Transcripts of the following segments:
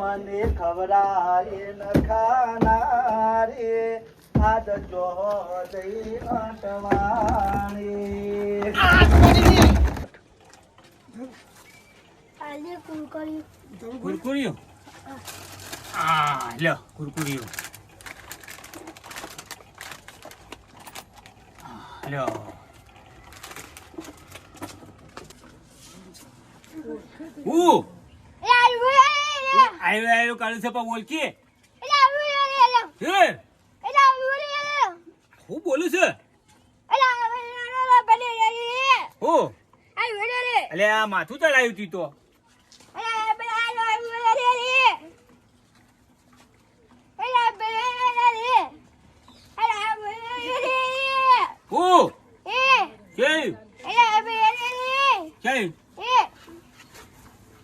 મને ખવરાય ન ખાનારે. આજ જો જઈ અટવાણી. આ લ્યો લ્યો. આવ્યું એ આવ્યો આવ્યો કાલે છે પણ ઓળખી હે? બોલું છું? હું? એટલે આ માથું ચડાયું તી તો.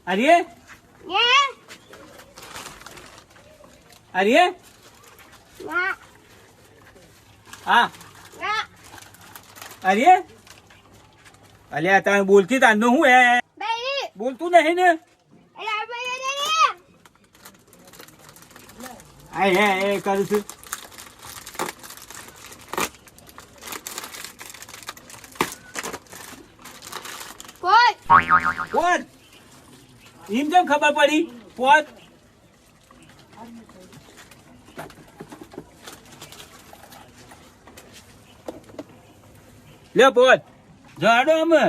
અરે? અરે હા અરે અલ્યા તમે બોલતી તાંડો હું હે બોલતું નહીં ને આ હે એ કરું છું કોણ એમ કેમ ખબર પડી કોણ લે પોત. જાડો અમે.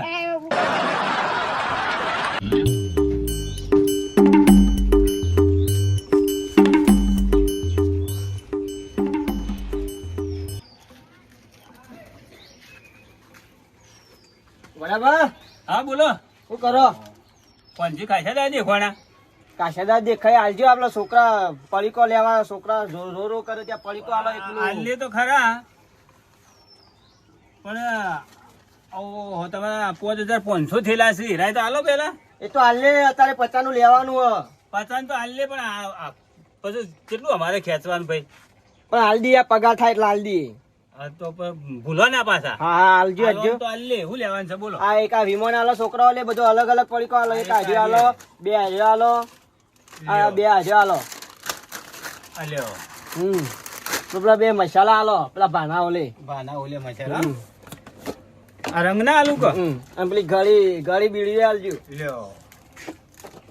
બરાબર હા બોલો. શું કરો? પંજી છે દેખવાના. કાશાદા દેખાય. આલજો આપણા છોકરા પડીકો લેવા છોકરા રો રો કરે ત્યાં પડીકો આલો એટલું આલે તો ખરા. પણ ઓ તમે પાંચ હજાર પાંચસો થયેલા છે. હિરાય તો હાલો પેલા એ તો હાલે અત્યારે પચાનું લેવાનું પચાસ તો આલે પણ પછી કેટલું અમારે ખેંચવાનું ભાઈ? પણ હાલદી આ પગાર થાય એટલે હાલદી તો ભૂલો ના પાછા. હા હા હાલજો હાલજો તો આલે શું લેવાનું છે બોલો. આ એક આ વિમોન આલો છોકરાઓ લે બધો અલગ અલગ પડીકો હાલો એક હાજર હાલો બે હાજર આલો આ બે હાજર આલો. હાલ્યો હમ. પેલા બે મસાલા હાલો પેલા ભાનાઓ લે ભાના ઓલે મસાલા. આ રંગ ના આલુ કો? અને પેલી ગળી ગળી બીડી આલજો. લ્યો.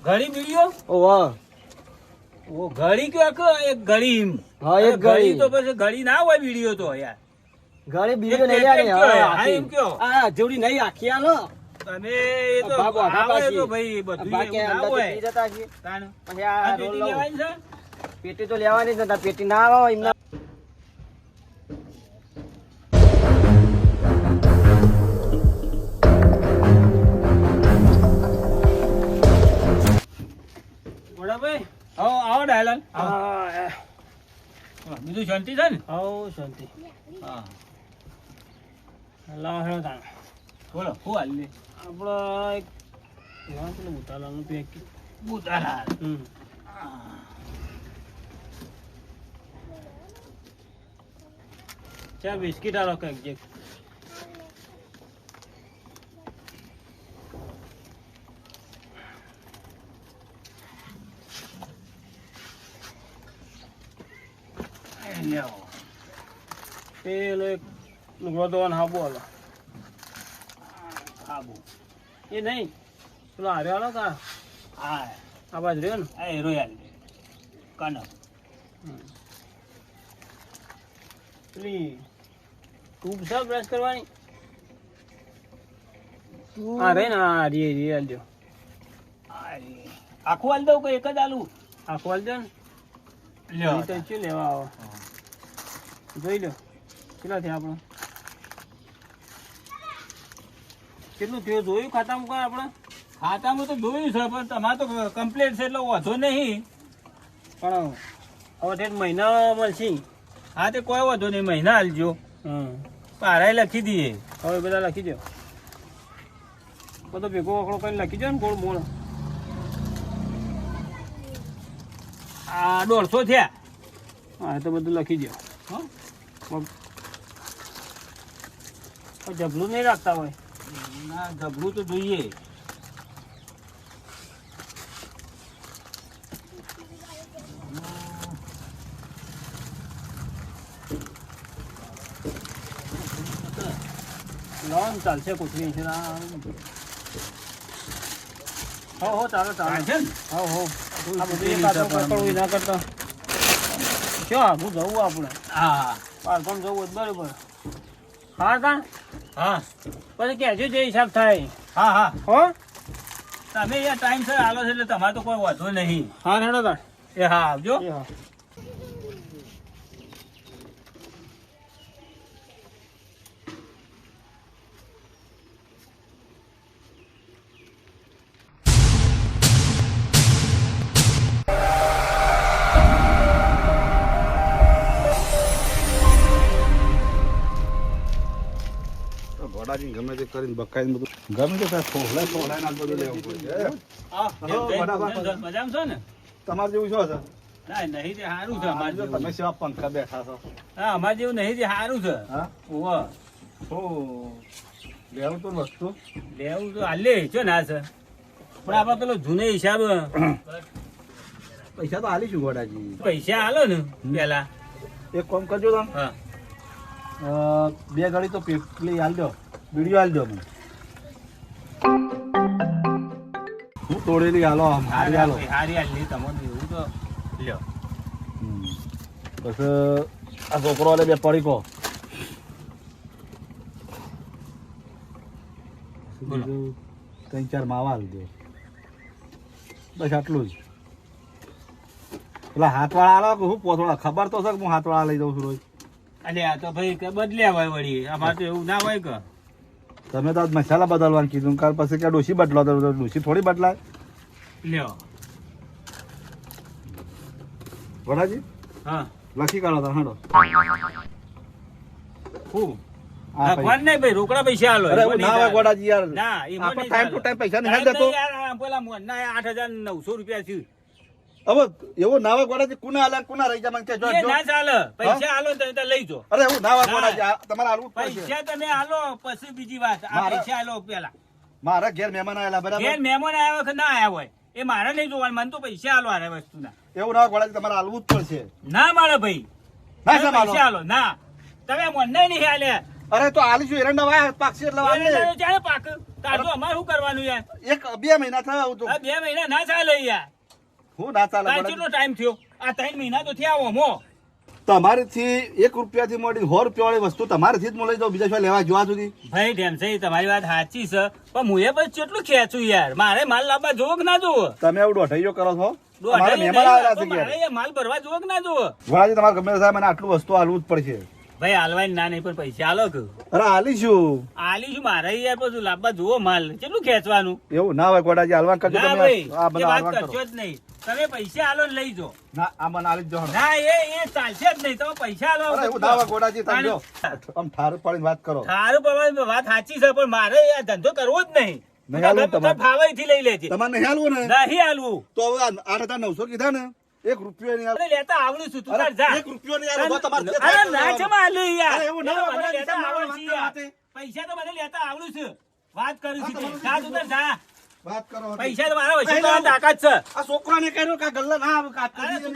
ઘડી બીડીઓ? ઓહો ઓ ઘડી કે કે એક ઘડી એમ. હા એક ઘડી તો પછી ઘડી ના હોય બીડીઓ તો યાર. ગળી બીડીઓ નહીં પેકેટ હા આખી. એમ કયો? આ જોડી નહીં આખી આલો. તમે એ તો આવે તો ભાઈ બધું બાકી અંદર પી જતા છે તાણ. પછી આ રોલ પેટી લેવાની છે? પેટી તો લેવાની જ નતા પેટી ના આવો એમના. ડાયલાલ. હા હા, બીજું શાંતિ છે ને? હવ શાંતિ. હા. લાવ હેડો તાણ. બોલો હું હાલ આપણો એક એવા પેલું પેક. ઉતારા હમ. ચા બિસ્કિટ આલો કંઈક જે લ્યો. પેલો એક લુગડો ધોવાનો હાબુ આલો. આબુ. એ નહીં પેલો હાર્યો આલો કા? હા. આ બાજુ રહ્યો ને? આ હીરો યાર કાનો પેલી ટ્યુબ છે બ્રશ કરવાની? હા રહી ને હા રી રી આલજો દો રે. આખું હાલ દઉં કે એક જ આલુ? આખું આલજો ને. લ્યો. ઈ લેવા આવો? જોઈ લો. કેટલા થયા આપણે? કેટલું થયું? જોયું ખાતામાં કોઈ આપણે? ખાતામાં તો જોયું છે પણ તમારે તો કમ્પ્લેટ છે એટલે વધો નહીં. પણ હવે તે મહિના મળશે હા તે કોઈ વધો નહીં મહિના હાલજો હમ. પારાય લખી દઈએ. હવે બધા લખી દો. બધો ભેગો વખડો કરીને લખી દો ને ગોળ મોળ આ દોઢસો થયા. હા તો બધું લખી દો. હો? જબલું નહીં રાખતા હોય? ના જબલું તો જોઈએ. લોન ચાલશે કોથળી છે હો હો ચાલો ચાલો. હો હો. આ બધું એક ના કરતો. શું આગું જવું આપણે? હા. પાલકોમ જવું તો બરોબર. હા કા? હા. પછી કહેજો જે હિસાબ થાય. હા હા. હો? તમે અહીંયા ટાઈમ સર આલો છો એટલે તમારે તો કોઈ વાંધો નહીં. હા રેડો તાર. એ હા આવજો. હા. વડાજી ગમે તે કરીને બકાઈને બધું. ગમે તે ફોહલા ફોહલા ના બધું લેવું પડે. છો તમારે જેવું શું છે ના નહીં તે સારું છે અમારે તમે જેવું. સેવા પંખા બેઠા છો. હા અમારે જેવું નહીં તે સારું છે. હા? લેવું તો વસ્તુ. લેવું તો હાલે છો ના છે? પણ આપણે પેલો જૂનો હિસાબ પૈસા તો હાલીશું વડાજી. પૈસા હાલો ને પેલા. એક કામ કરજો તમે. હા. બે ગાડી તો પેલી હાલ દો. વીડિયો આલજો દો મને. હું તોડેલી હાલો આમ હારી હાલો. હારી હાલી તમને એવું તો લ્યો. બસ આ છોકરો વાલે બે પડી કહો. ત્રણ ચાર માવા હાલ દો બસ આટલું જ. પેલા હાથવાળા આલો કે હું પોથોડા ખબર તો છે કે હું હાથવાળા લઈ જાઉં છું રોજ. અરે આ તો ભાઈ બદલ્યા હોય વળી. અમારે તો એવું ના હોય કે. તમે તો આજ મસાલા બદલવાનું કીધું કાલ પછી કે ડોસી બદલો તો ડોસી થોડી બદલાય. લ્યો. વડાજી હા. લખી કાઢો તો હાડો. હું? આ નહીં ભાઈ રોકડા પૈસા હાલો અરે નહીં ના હોય ગોડાજી યાર. ના એમાં આપણે ટાઈમ ટુ ટાઈમ પૈસા નહીં જતો યાર, પેલા મોહનના આઠ હજાર નવસો રૂપિયા થયું. હવે એવો ના હોય ગોડાજી કુના આલા કુના રહી જાય કહેજો ના ચાલે. પૈસા આલો તમે લઈ જો. અરે એવું ના. હોય ના. તમારે આલવું પૈસા તમે આલો પછી બીજી વાત. આ પૈસા આલો પેલા. મારા ઘેર મહેમાન આવેલા ઘેર મહેમાન આવ્યા કે ના આવ્યા હોય. એ મારે નહીં જોવાનું મને તો પૈસા હાલો આ વસ્તુના. એવું ના હોય તમારે આલવું જ પડશે. ના મારે ભાઈ. ના. પૈસા હાલો ના. તમે મને નહીં હાલ્યા અરે તો હાલીશું એરંડા વાય પાકશે એટલે. તો ચાલે પાક? તાર તો અમારે શું કરવાનું યાર? એક બે મહિના થયા આવું તો. બે મહિના ના ચાલે યાર. હું ના ચાલે તાર કેટલો ટાઈમ થયો? આ ત્રણ મહિના તો થયા તમારેથી એક રૂપિયાથી મળી સો રૂપિયા વાળી વસ્તુ તમારીથી જ હું લઈ જાઉં બીજા શું લેવા જોવા સુધી? ભાઈ ધ્યાનસઈ તમારી વાત સાચી છે. પણ હું એ પછી કેટલું ખેંચું યાર? મારે માલ લાવવા જોવો કે ના જોવો? તમે એવું દોઢાઈઓ કરો છો? તમારા મહેમાન આવેલા છે માલ ભરવા જોવો કે ના જોવો? ગોળાજી તમારે ગમે સાહેબ મને આટલું વસ્તુ હાલવું જ પડશે. ભાઈ હાલવાય ના નહીં પણ પૈસા હાલો કે. અરે હાલીશું આલી શું મારે યાર પછી લાવવા જુઓ માલ. કેટલું ખેંચવાનું? એવું ના હોય ગોડાજી હાલવા કરજો તમે. આ બધા વાત કરજો જ નહીં. તમે પૈસા હાલો લઈ જો ના આ મને હાલી જો ના એ એ ચાલશે જ નહીં. તમે પૈસા હાલો અરે એવું ના હોય ગોડાજી તમે જો. આમ ઠાર પડીને વાત કરો. સારું પણ વાત સાચી છે પણ મારે આ ધંધો કરવો જ નહીં. નહીં હાલવું તમે તમારે. ફાવાઈથી લઈ લેજે. તમારે નહીં હાલવું ને? નહીં હાલવું તો હવે આઠ હજાર નવસો કીધા ને? એક રૂપિયો નહીં આવે લેતા આવડું છું તું જા. એક રૂપિયો નહીં આવે તમારે અરે ના જમા હાલે યાર. એવું ના મને લેતા આવડું છે પૈસા તો મને લેતા આવડું છે. વાત કરું છું જા તું જા. વાત કરો પૈસા તો મારા વચ્ચે તો તાકાત છે. આ છોકરાને કહ્યું કે ગલ્લા ના આવે, કે આ તું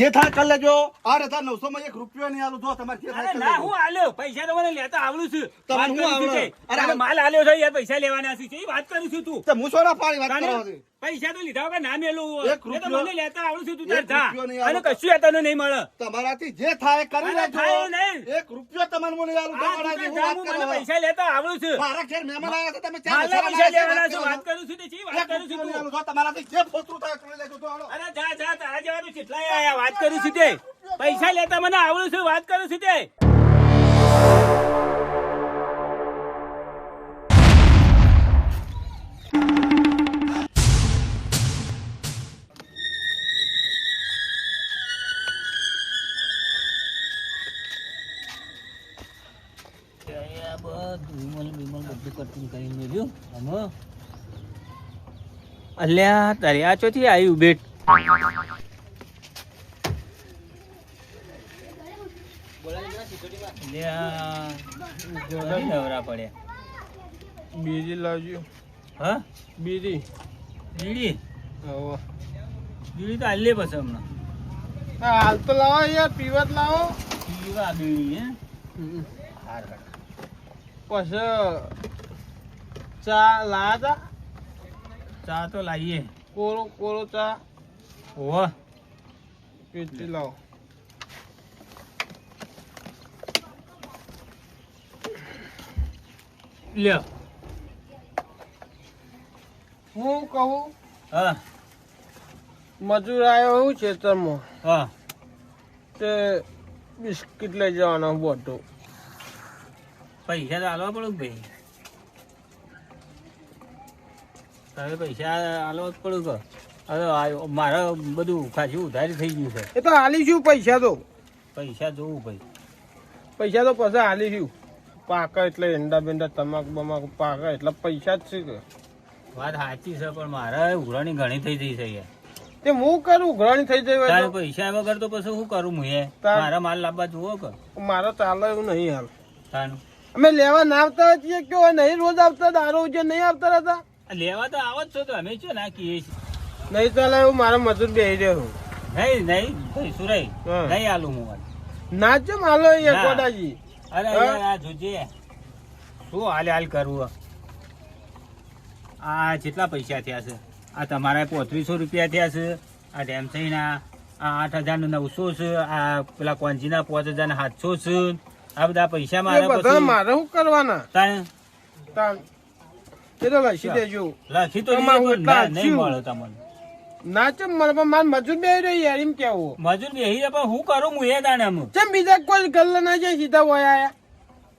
જા, થાય કરી લેજો. માં એક રૂપિયો નહીં આલું જો તમારે જે થાય ના હું આલ્યો. પૈસા તો મને લેતા આવડું છે. તમને હું કરું છું આવડે? અરે માલ આલ્યો છે યાર પૈસા લેવાના છે. એ વાત કરું છું તું. તે હું પાણી વાત દે. પૈસા તો લીધા વગર ના મેલું એક રૂપિયો- મને લેતા આવડું છું તું તાર જા અને કશું તને નહીં મળે. તમારાથી જે થાય કરી લેજો. એક રૂપિયો તમારે મને આલું વાત કરો. પૈસા લેતા આવડું છે. મારા ઘેર મહેમાન આવ્યા છે તમે ચાર પૈસા લેવાના છે, છે વાત કરું છું તે શી વાત કરું છું તું. તમારાથી જે ફોતરું થાય કરી લેજો તો હાલો. અરે જા જા તારા જેવાનું કેટલાય આયા વાત કરું છું તે. પૈસા લેતા મને આવડું છે વાત કરું છું તે. અલ્યા તારે આ ચોથી આવ્યું બેટ નવરા પડ્યા. બીજી લાવજો. હા? બીજી. બીડી બીડી તો હાલે પછી હમણાં. હાલ તો લાવો યાર પીવત લાવો. પીવા બીડી હે? હાર. પછી ચા લાયા ચા તો લાવીએ કોરો કોરો ચા. ઓહ. કેટલી લાવો. લ્યો. હું કહું? હા. મજૂર આવ્યો હું ખેતરમાં? હા. તે બિસ્કિટ લઈ જવાનો બોટો. પૈસા તો આલવા પડું ભાઈ? તારે પૈસા આલવા જ પડું કે હવે મારે બધું ખાસું ઉધારી થઈ ગયું છે. એ તો હાલીશું પૈસા તો. પૈસા જોવું ભાઈ. પૈસા તો પછી હાલીશું પાકા એટલે ઈંડા બેંડા તમાકુ બમાકુ પાકા એટલે પૈસા જ છે કે. વાત સાચી છે પણ મારે ઉઘરાણી ઘણી થઈ જઈ છે યાર તે હું કરું ઉઘરાણી થઈ જઈ તારે પૈસા વગર તો પછી શું કરું હું મારા માલ લાવવા જુઓ કે. મારે ચાલે એવું નહીં હાલ. તાનું. અમે લેવા ના આવતા છીએ કેવો નહીં રોજ આવતા દારૂ જે નહીં આવતા હતા લેવા તો આવો જ છો તો અમે શું નાખીએ? છીએ નહીં ચાલે હું મારા મજૂર બેહી રહ્યો નહીં નહીં સુરાઈ નહીં આલું હું ના છે માલો અહીંયા કોડાજી અરે યાર આ જોજે. શું હાલ હાલ કરવું આ જેટલા પૈસા થયા છે. આ તમારા પોત્રીસો રૂપિયા થયા છે. આ ડેમસઈના આ આઠ હજાર નવસો છે. આ પેલા કોંજીના પાંચ હજાર સાતસો છે. આ બધા પૈસા મારા મારે શું કરવાના? એ તો લખી દેજો લખી તો તમારું દીધું પણ એટલા ના- નહીં મળે તમને. ના છે મારે પણ મારે મજૂર યાર એમ કેવું. મજૂર જાય પણ હું કરું હું એ દાણે હું ચમ બીજા કોઈ ગલ્લ ના જાય સીધા હોય આયા.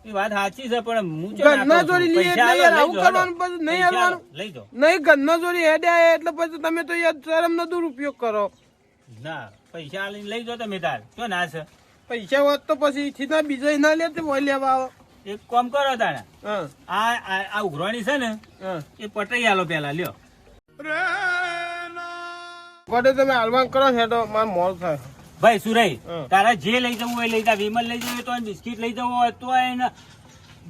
એ વાત સાચી છે પણ હું ચો ના ઘરના કહું છું. જોડી લઈએ એટલે યાર આવું કરવાનું પછી નહીં પૈસા લઈ જાઓ. નહીં ઘરના જોડી હેડે એટલે પછી તમે તો યાર શરમ નો દુરુપયોગ કરો. ના પૈસા લઈ જાઓ તમે તાર. ક્યો ના છે? પૈસા હોત તો પછી સીધા બીજા ના લે તે લેવા આવો. એક કોમ કરો તાણે. આ આ- ઉઘરાણી છે ને એ પટાઈ આલો પેલા લ્યો. ગોડે તમે હાલવાન કરો છે તો મારે મોલ થાય. ભાઈ સુરઈ તારા જે લઈ જવું હોય લઈ જા વિમલ લઈ જવું હોય તો બિસ્કિટ લઈ જવું હોય તો એને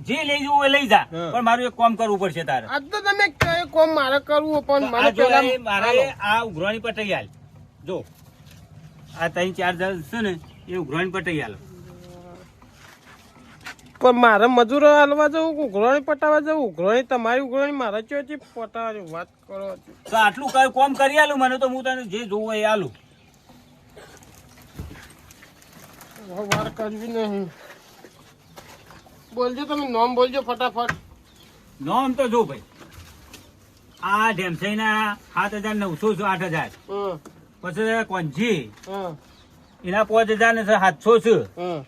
જે લઈ જવું હોય લઈ જા પણ મારું એક કામ કરવું પડશે તારે. આજ તો તમે કોમ મારે કરવું પણ મને પેલા મારે આ ઉઘરાણી પટાઈ આલ. જો આ ત્રણ ચાર જણ છે ને એ ઉઘરાણી પટાઈ આલો. પણ મારે મજૂરો હાલવા જવું ઉઘરોણી પટાવા જવું ઉઘરોણી તમારી ઉઘરોણી મારે ચોથી પટાવાની વાત કરો તો આટલું કઈ કોમ કરી આલું? મને તો હું તને જે જોવું એ આલું. વાર કરવી નહીં. બોલજો તમે નોમ બોલજો ફટાફટ. નોમ તો જો ભાઈ. આ ઢેમસાઈના સાત હજાર નવસો છે આઠ હજાર? હં, પછી કોંજી હં, એના પાંચ હજાર ને સાતસો છે હં.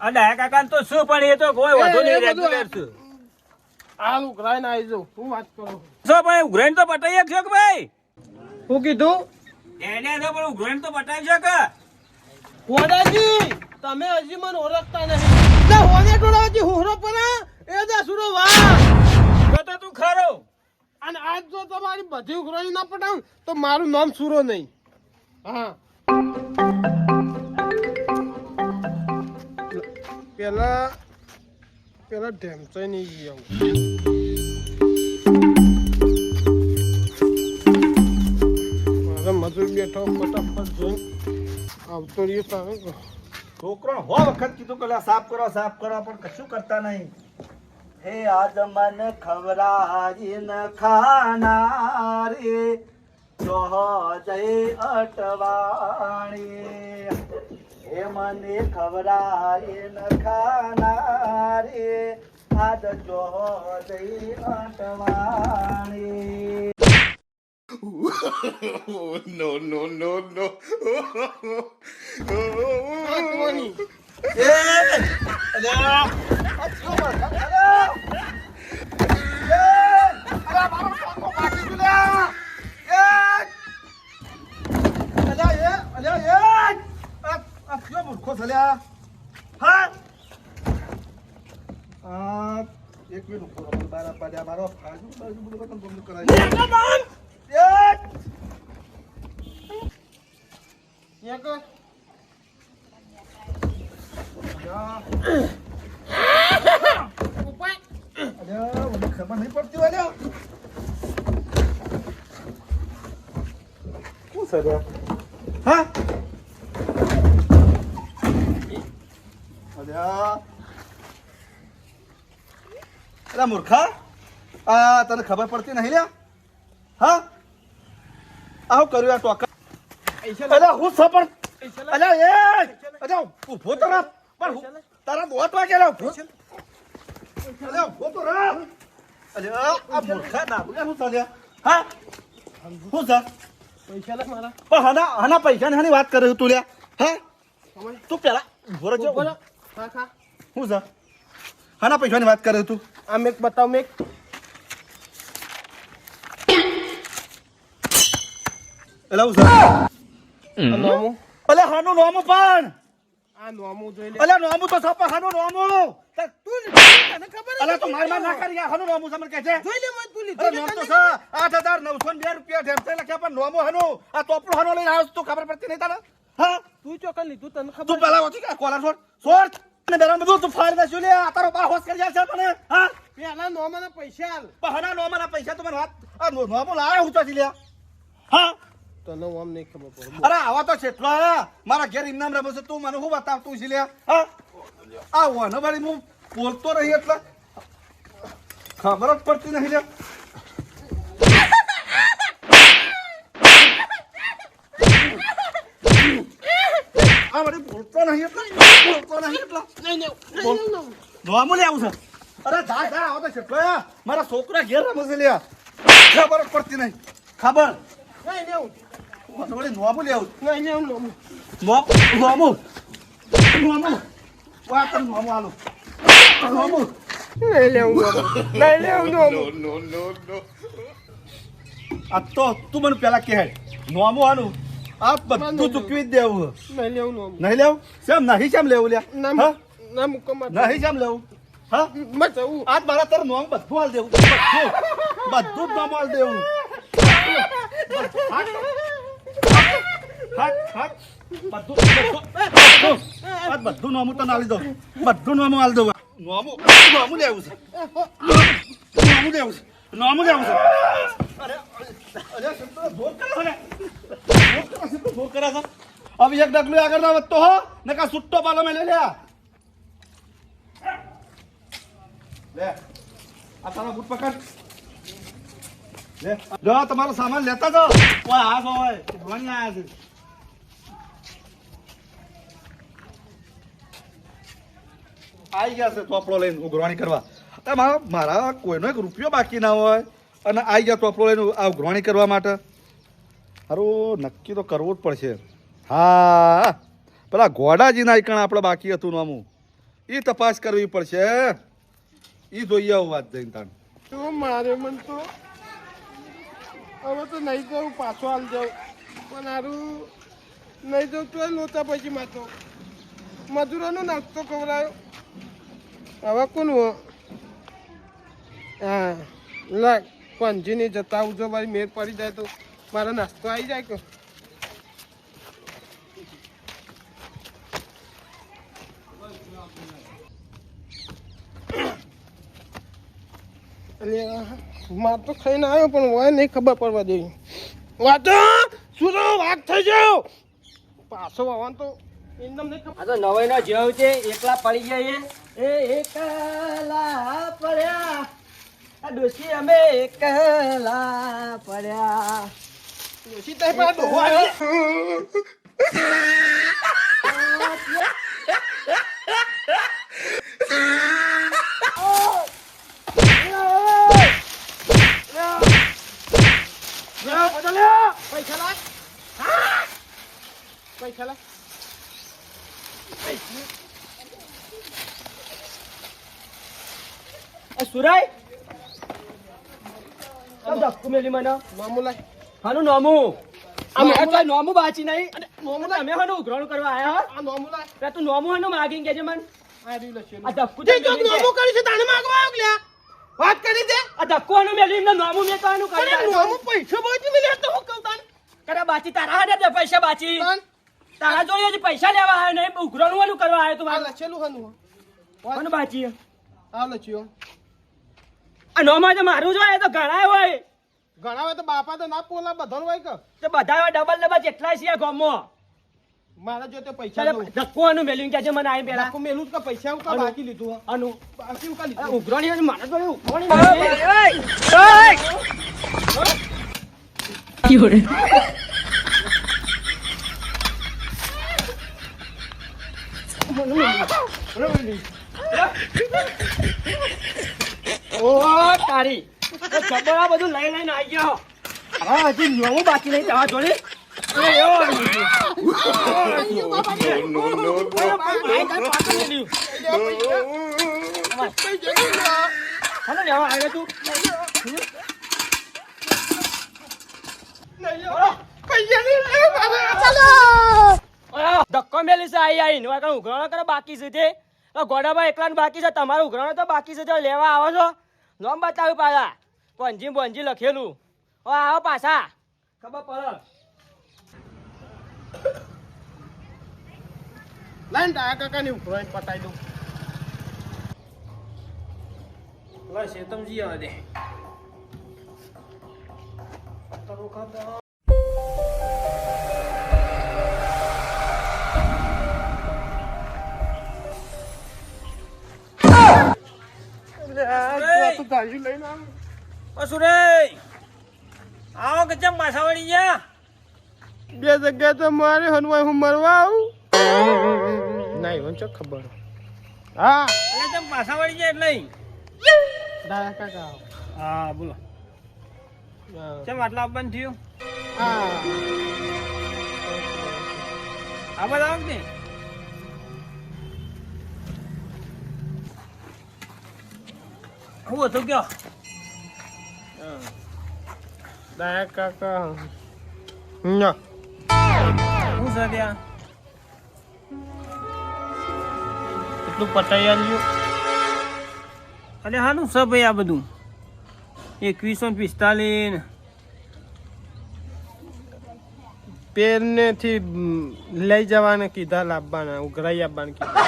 આ ડાયા કાકા તો શું પણ એ તો કોઈ વાંધો નહીં રેગ્યુલર છે. હાલ ઉઘરાઈને આવી જાઉં. શું વાત કરો? શું પણ ઉઘરાણી તો પટાઈ શકશો કે ભાઈ? શું કીધું? એને તો પણ ઉઘરાણી તો પટાઈ શકે હોદાજી તમે હજી મને ઓળખતા નહીં. ના હોને ટોળાજી હુહરો પરા એ દા સુરો વાહ તો તો તું ખરો. અને આજ જો તમારી બધી ઉઘરાણી ના પટાવ તો મારું નામ સુરો નહીં. હા. પેલા પેલા ઢેમચાઈ નહીં આવું. મારા મજૂર બેઠો ફટાફટ જોઈને આવતો રહ્યો તારે છોકરો હો વખત કીધું કે સાફ કરો સાફ કરો, પણ કશું કરતા નહીં. હે આજ મન ખવરાઈ ન ખાનારી. જો જય અટવાણી. હે મને ખવડાય ન ખાનારી. આજ જો જય અટવાણી. આત્માની. એક મિનિટ ઊભો રહો. બારા પાડ્યા મારો ફાજુ બાજુ બધું બધું બંધ કરાવી એક. એક. ઉપાય. અલ્યા, મને ખબર નહીં પડતી હોય. શું લ્યા? હા? એટલે મૂર્ખા આ તને ખબર પડતી નહીં લ્યા? હા? આવું કર્યું આ ટોકા અલ્યા હું સપણ અલ્યા એ! અલ્યા ઊભો તો રાખ. પણ તારા દોટ વાગે વાગેલા ઊભો અલ્યા ઊભો તો રાખ. અલ્યા આ મૂર્ખા ના બોલ્યા શું ચાલ્યા હા? હું જા પૈસા લાખ મારા. પણ હના હના પૈસા ની વાત કરે તું લ્યા. હા? તું પેલા ઊભો રહેજો. ખા શું છે હના પૈસાની વાત કરે તું. આ મેક બતાવ મેક એલા હું સર નોમું. અલે હાનું નોમું પણ. આ નોમું જોઈ લે. અલે નોમું તો સપા હાનું નોમું. તે તું તને ખબર અલે તું માર માર ના કરી હાનું નોમું સમર કે છે જોઈ લે મત તું લીધું નોમ તો નવસો બે રૂપિયા ઢેમસે લખ્યા પણ નોમો હાનું. આ તોપડું હાનું લઈને આવ્યો તો ખબર પડતી નહીં તને? હા? તું ચોકન લીધું તને ખબર તું પેલા ઓછી કે કોલર છોડ? છોડ અને બેરા બધું તું ફાડી દેશું લે આ તારો બા હોશ કરી જાય છે મને હા? પેલા નોમાના પૈસા આલ. પણ હના નોમાના પૈસા તો મને વાત આ નો- નોમું લાવ્યો હું ચોથી લ્યા હા? તને આમ નહીં ખબર પડે. અરે આવા તો છેટલો. મારા ઘેર ઇનામ રમે છે તું મને શું બતાવતું છે લે? હા? આ વને વાળી હું બોલતો રહી એટલે ખબર જ પડતી નહીં લ્યા આ વળી બોલતો નહીં એટલે. બોલતો નહીં એટલે. નહીં નહીં બોલ. નહીં નહીં. નોમું લે આવું છે. અરે જા જા આવો તો છેટલો. મારા છોકરા ઘેર રમે છે લ્યા ખબર પડતી નહીં. ખબર? નહીં મને વળી નોમું લે આવું નહીં નહીં નોમું? Qua tâm ngọm vào luôn. Ngọm không? નહીં લેવું નોમું નહીં લેવું નોમું આ તો તું મને પેલા કહે નોમું આનું આ બધું ચૂકવી જ દેવું નહીં લેવું નહીં લેવું શેમ નહીં શેમ લેવું લ્યા નહીં શેમ લેવું હા આજ મારા તાર નોમ બધું હાલ દેવું બધું બધું જ નોમ હાલ દેવું. બધું. નોમું તને આલી દઉં બધું નોમું આલી દઉં નોમું નોમું લેવું છે નોમું લેવું છે નોમું લેવું છે અરે અરે સંતો ભોગ કરો ભોગ કરો છે? હવે એક ડગલું આગળ ના વધતો હો ને કા સુટ્ટો પાલો મેં લઈ લે લે, આ તારા બૂટ પકડ. લો તમારો સામાન લેતા જાઓ. ઓય હા જો, ઓય ભણી આઈ ગયા છે ટોપલો લઈને ઉઘરાણી કરવા. મારા કોઈનો એક રૂપિયો બાકી ના હોય. અને આવી ગયા ટોપલો લઈને આ ઉઘરાણી કરવા માટે. હારું નક્કી તો કરવું જ પડશે. હા. પેલા ઘોડાજીના આઈકણ આપણે બાકી હતું નામું એ તપાસ કરવી પડશે એ જોઈએ આવું વાત જઈને તાણ. તો મારે મન તો હવે તો નહીં જવું પાછો હાલ જાઉં. પણ સારું નહીં જવું તો લોચા પછી માતો મજૂરોનો નાસ્તો ખવડાયો. હવે કોણ હો? લાગ પંજીની જતા આવજો મારી મેર પડી જાય તો. મારો નાસ્તો આવી જાય કે? માર તો ખાઈને આવ્યો, પણ હોય નહીં ખબર પડવા દેવી વાતો? શું વાત થઈ જાવ પાછો આવવાનું તો આ તો નવાઈ નો જેવ છે, એકલા પડી ગયા એ એકલા પડ્યા. આ ડોશી અમે એકલા પડ્યા. ડોશી તઈ પેલા ડોહો આવ્યો પૈસા લાગ! પૈસા લાગ એ સુરાય ધક્કુ મેલી મને મામુ લાગ હાનું નોમું. આ નોમું તો નોમું બાચી નહીં. નોમું નોમું તમે હાનું ઉઘરાણું કરવા આયા આ નોમુ લા તું નોમું હાનું માગીને કેજે મન. આ ધક્કું તે જો. નોમું કરી છે તાને માગવા આવ્યો લ્યા? વાત કરી દે આ ધક્કુ હાનું મેલ્યું લીમ નોમું મેકવાનું અરે કરી નોમું પૈસા બાચી મિલ્યા તો હું કહું તાને. કરે બાચી તારા હાડે પૈસા બાચી. તારા જોડે પૈસા લેવા આવ્યો નહીં ઉઘરાણું વાળું કરવા આવ્યો તું આ મારે લખેલું હનું. કોણ બાચી? આ લખ્યું આ નોમાં તો મારું જોઈએ તો ઘણા હોય. ઘણા હોય તો બાપા તો ના પોલા બધાનું હોય કે? તો બધા ડબલ ડબલ જેટલા છે ગોમો ગામમાં. મારા જોતે પૈસા ચાલે, દઉં. ધક્કો આનું મેલ્યું કે છે મને આઈ પેલા મેલું કે પૈસા હું કા. બાકી લીધું? આનું. બાકી હું કા લીધું? ઉઘરાણી મારા જોડે ઉઘરાણી ઓ તારી. જબરા બાકી મેલી છે આઈ આઈ. નો ઉઘરાણો કરે બાકી છે તે ગોડાભાઈ એકલા બાકી છે, તમારું ઉઘરાણો તો બાકી છે તો લેવા આવો છો. નોમ બતાવ્યું પાછા પંજી પંજી લખેલું હવે આવો પાછા ખબર પડે લાઈન ડાયા કાકાની ઉભરાઈ પતાઈ દઉં આ તો લઈને આવ. સુરે આવો કે ચમ વળી ગયા? બે જગ્યાએ તો મારે હનવાય હું મરવા આવું. ના એવું ચો ખબર હા. એટલે ચમ વળી ગયા એટલે ડાયા કાકા હા બોલો. ચમ આટલા આપવાનું થયું? હા. આ બધા આવ હું હતું કયો? ડાયા કાકા. ના હું છે ત્યાં? એટલું પટાઈ આવ્યું અરે હાનું છે ભાઈ આ બધું? એકવીસો પિસ્તાલીસ. પેરનેથી લઈ જવાના કીધા લાવવાના ઉઘરાઈ આપવાના કીધા.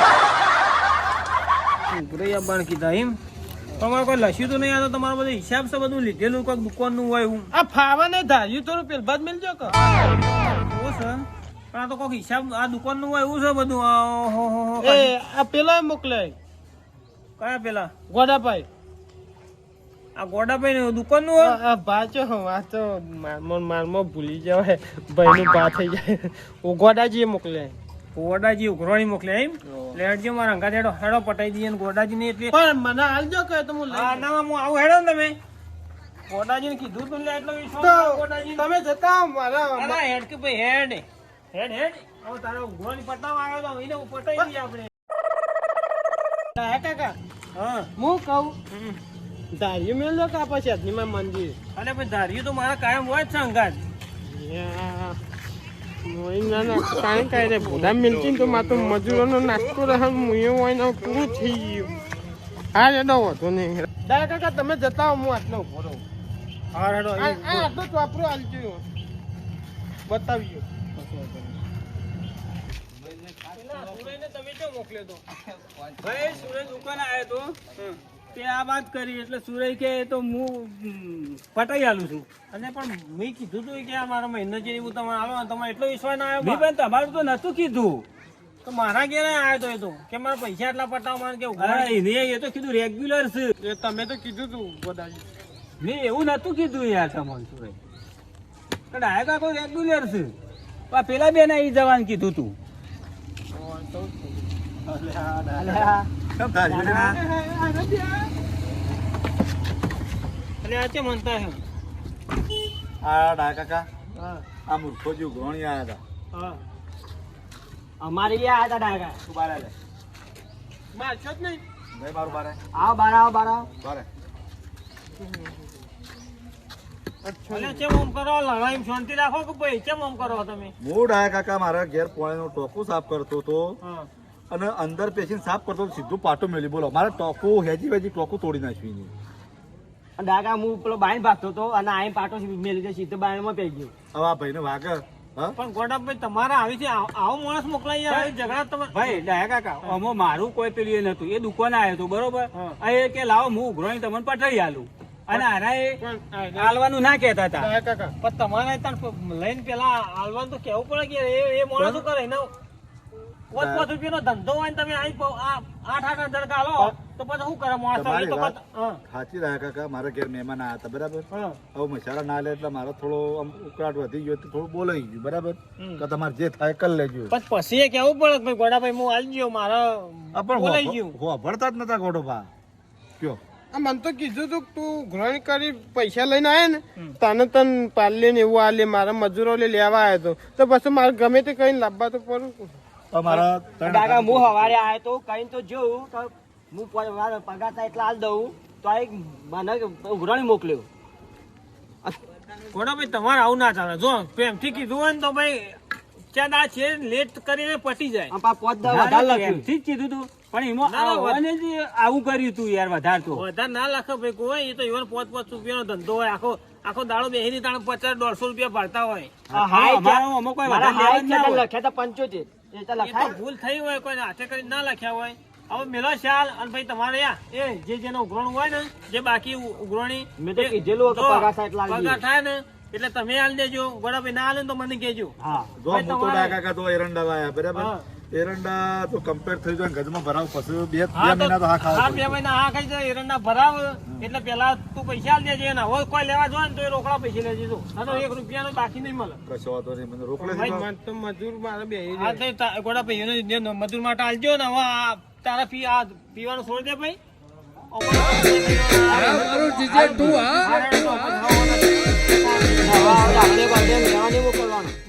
ઉઘરાઈ આપવાનું કીધા એમ? તમારે કોઈ લસ્યું તો નહીં આ તો તમારો બધો હિસાબ છે બધું લીધેલું કોઈ દુકાનનું હોય હું આ ફાવા ને ધાર્યું થોડું પેલ બાદ મિલજો કે. એવું છે? પણ આ તો કોઈક હિસાબ આ દુકાનનું હોય એવું છે બધું? આ હો હો એ આ પેલા મોકલે કયા પેલા? ગોડાભાઈ. આ ગોડાભાઈ ને દુકાનનું હોય? આ ભાચો આ તો મારમો મારમો ભૂલી જવાય. ભાઈનું ભા થઈ જાય. ઓ ગોડાજી મોકલે ગોડાજી ઉઘરોણી મોકલે એમ. લેજો મારા અંગા હેડો હેડો પટાઈ દઈએ ને ગોડાજી ને એટલે. પણ મને હાલજો કે તો હું લઈ ના હું આવું હેડો ને તમે. ગોડાજી ને કીધું તું લે એટલો વિશ્વાસ ગોડાજી તમે જતા મારા મારા હેડ કે ભાઈ હેડ. હેડ હેડ. હવે તારો ઉઘરોણી પટાવા આવ્યો તો એને પટાઈ દઈએ આપણે. હા કાકા. હા. હું કહું? ધાર્યું મેલજો કે આ પછી અગ્નિમાં મંદિર? અને પછી ધાર્યું તો મારા કાયમ હોય જ છે અંગાત. યા. કે રે ભોડા મિલતી તો માતો મજૂરોનો નાસ્તો રહે મુયો હોય ને પૂરું થઈ ગયું હા એનો વધુ નહીં દાદા કાકા તમે જતા હો હું આટલો ઊભો રહું હા હેડો આ આ આટલો જ વાપરો આલજો બતાવજો તમે મોકલ્યો તો? ભાઈ, સુરેશ દુકાને આવ્યો તો. તે આ વાત કરી એટલે સુરઈ કે તો હું પટાઈ આલું છું. અને પણ મેં કીધું તું કે મારા મહિનો જે હું તમારે આલો ને તમારે એટલો વિશ્વાસ ના આવ્યો. પણ તમારું તો નતું કીધું. તો મારા ઘેરે આવ્યો તો એ તો કે મારા પૈસા એટલા પટાવ મારે કે નહીં એ તો કીધું રેગ્યુલર છે. એ તમે તો કીધું તું બધા મેં એવું નતું કીધું યાર તમને પણ કે ડાયક આખો રેગ્યુલર છે. પણ પેલા બેને એ જવાનું કીધું તું. કેમ ધાર્યું છે ને? આ કેમ આ ડા કાકા આ મૂર્ખો જેવું ઘણી આયા હતા અમારે આયા હતા ડાયગા તું બારે લે. જ નહીં. ભાઈ મારું બારે. આવ બાર આવ બાર આવ. બારે. એટલે કેમ ઓમ કરો? લડાઈ શાંતિ રાખો કે ભાઈ? કેમ ઓમ કરો તમે? હું ડાયા કાકા મારા ઘેર પોણીનો ટોકું સાફ કરતો હતો. હા. અને અંદર પેશન્ટ સાફ કરતો સીધું પાટો મેળવી. બોલો મારે ટોકો હેજી વેજી ટોકો તોડી નાખ્યું એની. ડાયગા હું પેલો બાઈન ભાગતો હતો અને આઈ પાટો મેળવી દે સીધો બાઈનમાં પડી ગયો. હવે આ ભાઈને વાગે હા? પણ ગોડાભાઈ તમારા આવી છે આવો માણસ મોકલાઈ યાર આવી ઝઘડા તમે ભાઈ ડાયા કાકા આમાં મારું કોઈ પેલું એ નતું એ દુકાન આવ્યો હતો બરોબર? આ એ કે લાવો હું ઉઘરો તમને પઠાઈ આલું. અને આના એ આલવાનું ના કેતા હતા. પણ તમારે ત્યાં લઈને પેલા આલવાનું તો કેવું પડે કે એ એ માણસ શું કરે એના પોત રૂપિયાનો ધંધો હોય તમે અહીં આઠ આઠ હજાર કાઢો તો પછી શું કરે માણસ તો સાચી રહ્યા કાકા મારા ઘેર મહેમાન આવ્યા હતા બરાબર? હા. હવે મસાલા ના લે એટલે મારો થોડો આમ ઉકળાટ વધી ગયો તો થોડું બોલાઈ ગયું બરાબર. કે તમારે જે થાય કરી લેજો. પણ પછી એ કેવું પડે કે ભાઈ ગોડાભાઈ હું આવી ગયો મારા બોલાઈ ગયું. હોભળતા જ નતા ગોડો ભા કયો? આ મને તો કીધું તું તું ગ્રહણ કરી પૈસા લઈને આવે ને તને તન પાલે ને એવું આ લે મારા મજૂરો લેવા આવ્યો તો. તો પછી મારે ગમે તે કઈ લાવવા તો પડું અમારા ત્રણ કાકા હું હવારે આવ્યો તો કઈ તો જોઉં તો હું પગાર થાય એટલે હાલ દઉં તો એક મને ઉઘરાણી મોકલ્યો. ગોડાભાઈ તમારે આવું ના ચાલે. જો પ્રેમથી કીધું હોય ને તો ભાઈ ચાલ આ છે લેટ કરીને પટી જાય. આમ પા પોત દા ના, વધારે ના, લખ્યું. પ્રેમથી જ કીધું તું. પણ એમાં ના, ના, આવું કર્યું તું યાર વધારે તો. વધારે ના લાખો ભાઈ કોઈ. એ તો ઈવન પોત રૂપિયા રૂપિયાનો ધંધો હોય. આખો આખો દાડો બેહીને તાણે પચાસ દોઢસો રૂપિયા ભરતા હોય. અમારો કોઈ ના. લખ્યા પંચોતેર. એ તો લખાય. ભૂલ થઈ હોય કોઈ હાથે કરી ના લખ્યા હોય. હવે મેલો શાલ અને ભાઈ તમારે યા એ જે જેનો ઉઘરાણું હોય ને જે બાકી ઉઘરણી મેં તો કીધેલું હતું પગાર થાય એટલે પગાર થાય ને એટલે તમે હાલ દેજો. ગોડાભાઈ ના આલે ને તો મને કેજો હા. જો ભાઈ હું તો તમારે- કાકા તો એરંડા લાયા બરાબર. એરંડા તો કમ્પેર થઈ જાય ગજમાં ભરાવ પછી બે બે મહિના તો હા હા બે મહિના હા ખાઈ જાય એરંડા ભરાવ એટલે પેલા તું પૈસા આલ દેજે ને હવે કોઈ લેવા જોઈએ ને તો એ રોકડા પૈસા લેજે તો આ તો એક રૂપિયાનો બાકી નહીં મળે કશો વાતો નહીં મને રોકડા નહીં મને તો મજૂર મારે બે હા તો ગોડા ભાઈ એને મજૂર માટે આલજો ને હવે આ તારા પી આ પીવાનું છોડી દે ભાઈ આપણે બાજુ